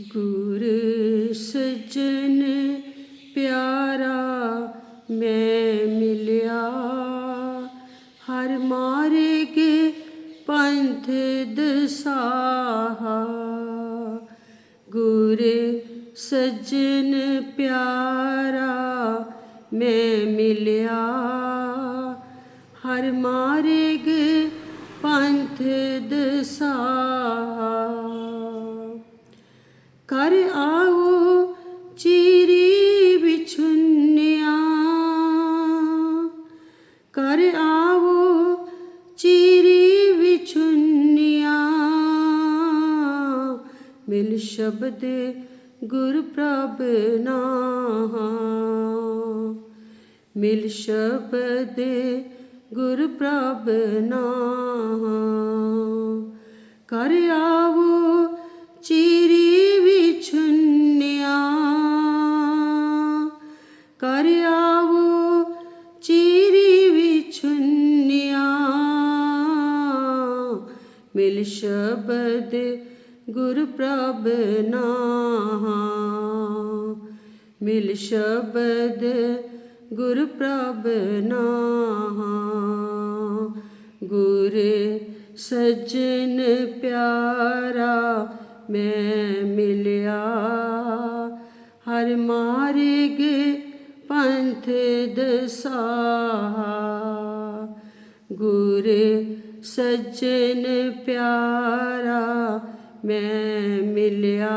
ਗੁਰ ਸਜਣ ਪਿਆਰਾ ਮੈਂ ਮਿਲਿਆ। ਹਰ ਮਾਰਗੇ ਪੰਥ ਦਸਾਹਾ। ਗੁਰ ਸਜਣ ਪਿਆਰਾ ਮੈਂ ਮਿਲਿਆ। ਹਰ ਮਾਰਗ ਪੰਥ ਦਸਾਹਾ। ਮਿਲ ਸ਼ਬਦ ਗੁਰ ਪ੍ਰਭ ਨਾਹਾ। ਮਿਲ ਸ਼ਬਦ ਗੁਰ ਪ੍ਰਭ ਨਾਹਾ। ਕਰ ਆਵੋ ਚੀਰੀ ਵਿਛੁੰਨਿਆ। ਕਰ ਆਵੋ ਚੀਰੀ ਵਿਛੁੰਨਿਆ। ਮਿਲ ਸ਼ਬਦ ਗੁਰ ਪ੍ਰਭ ਨਾਹਾ, ਮਿਲ ਸ਼ਬਦ ਗੁਰ ਪ੍ਰਭ ਨਾਹਾ। ਗੁਰ ਸਜਣ ਪਿਆਰਾ ਮੈਂ ਮਿਲਿਆ, ਹਰ ਮਾਰਗ ਪੰਥ ਦਸਾਹਾ। ਗੁਰ ਸਜਣ ਪਿਆਰਾ ਮੈਂ ਮਿਲਿਆ।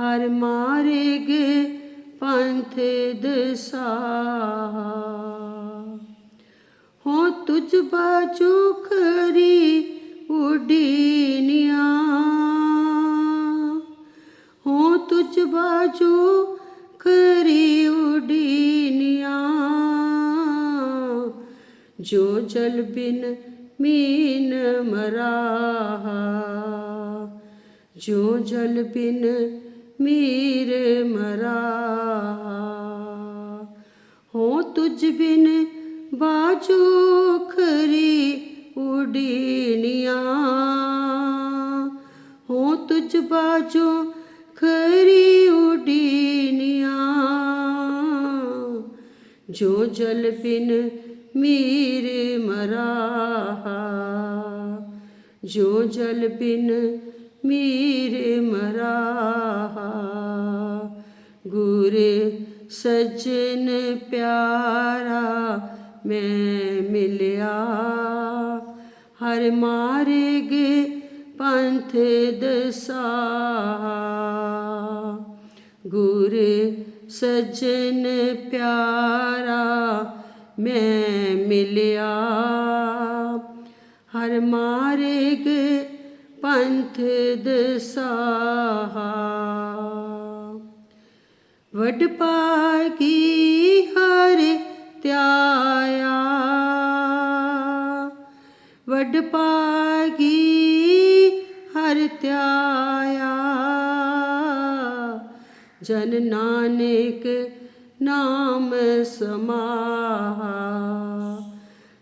ਹਰ ਮਾਰੇ ਮਾਰਗ ਪੰਥ ਦਸਾਹਾ ਹੋ ਤੁਝ ਬਾਜੂ ਖਰੀ ਉਡੀਨੀਆਂ। ਹੋ ਤੁਝ ਬਾਜੂ ਖਰੀ ਉਡੀਨੀਆਂ। ਜੋ ਜਲ ਬਿਨ ਮੀਨ ਮਰਾਹਾ। ਜੋ ਜਲ ਬਿਨ ਮੀਰ ਮਰਾਹਾ। ਹੋ ਤੁਝ ਬਿਨ ਬਾਜੂ ਖਰੀ ਉਡੀਨੀਆਂ। ਹੋ ਤੁਝ ਬਾਜੂ ਖਰੀ ਉਡੀਨੀਆਂ। ਜੋ ਜਲ ਬਿਨ ਮੀਰ ਮਰਾਹਾ। ਜੋ ਜਲ ਬਿਨ ਮੀਰ ਮਰਾਹਾ। ਗੁਰ ਸਜਣ ਪਿਆਰਾ ਮੈਂ ਮਿਲਿਆ। ਹਰ ਮਾਰਗ ਪੰਥ ਦਸਾਹਾ। ਗੁਰ ਸਜਣ ਪਿਆਰਾ ਮੈਂ ਮਿਲਿਆ। ਹਰ ਮਾਰਗ ਪੰਥ ਦਸਾਹਾ ਵਡ ਪਾਗੀ ਹਰ ਧਿਆਇਆ। ਵਡ ਪਾਗੀ ਹਰ ਧਿਆਇਆ। ਜਨ ਨਾਨਕ ਨਾਮ ਸਮਾਹਾ।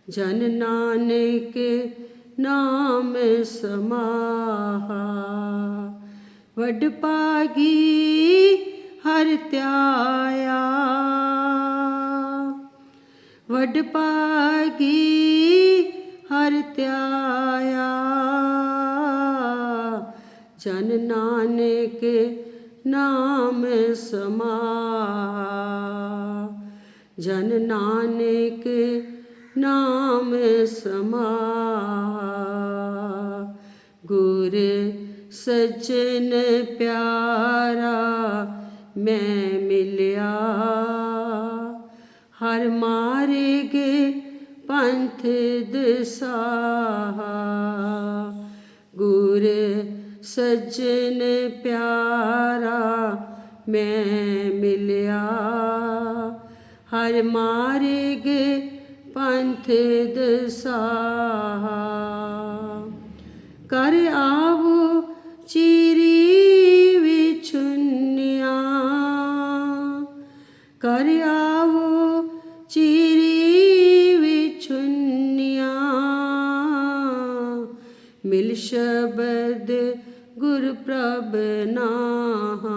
ਜਨ ਨਾਨਕ ਨਾਮ ਸਮਾਹਾ। ਵਡ ਪਾਗੀ ਹਰ ਧਿਆਇਆ। ਵਡ ਪਾਗੀ ਹਰ ਧਿਆਇਆ। ਜਨ ਨਾਨਕ ਨਾਮ ਸਮਾਹਾ ਜਨ ਨਾਨਕ ਨਾਮ ਸਮਾਹਾ ਗੁਰ ਸਜਣ ਪਿਆਰਾ ਮੈਂ ਮਿਲਿਆ ਹਰ ਮਾਰਗ ਪੰਥ ਦਸਾਹਾ ਗੁਰ ਸੱਜਣ ਪਿਆਰਾ ਮੈਂ ਮਿਲਿਆ। ਹਰ ਮਾਰਗ ਪੰਥ ਦਸਾਹਾ। ਕਰ ਆਵੋ ਚੀਰੀ ਵਿਛੁੰਨਿਆ। ਕਰ ਆਵੋ ਚੀਰੀ ਵਿਛੁੰਨਿਆ। ਮਿਲ ਸ਼ਬਦ ਗੁਰ ਗੁਰ ਪ੍ਰਭ ਨਾਹਾ।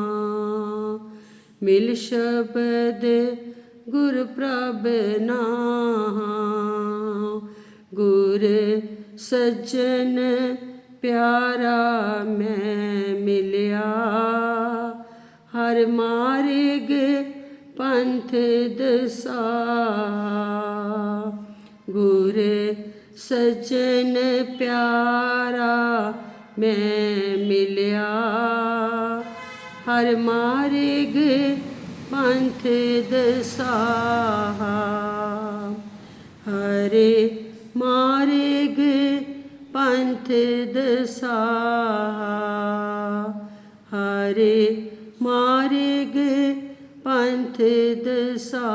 ਮਿਲ ਸ਼ਬਦ ਗੁਰ ਪ੍ਰਭ ਨਾਹਾ। ਗੁਰ ਸੱਜਣ ਪਿਆਰਾ ਮੈਂ ਮਿਲਿਆ। ਹਰ ਮਾਰਗ ਪੰਥ ਦਸਾ। ਗੁਰ ਸੱਜਣ ਪਿਆਰਾ ਮੈਂ ਮਿਲਿਆ ਹਰ ਮਾਰਗ ਪੰਥ ਦਸਾ ਹਰੇ ਮਾਰਗ ਪੰਥ ਦਸਾ ਹਰੇ ਮਾਰਗ ਪੰਥ ਦਸਾ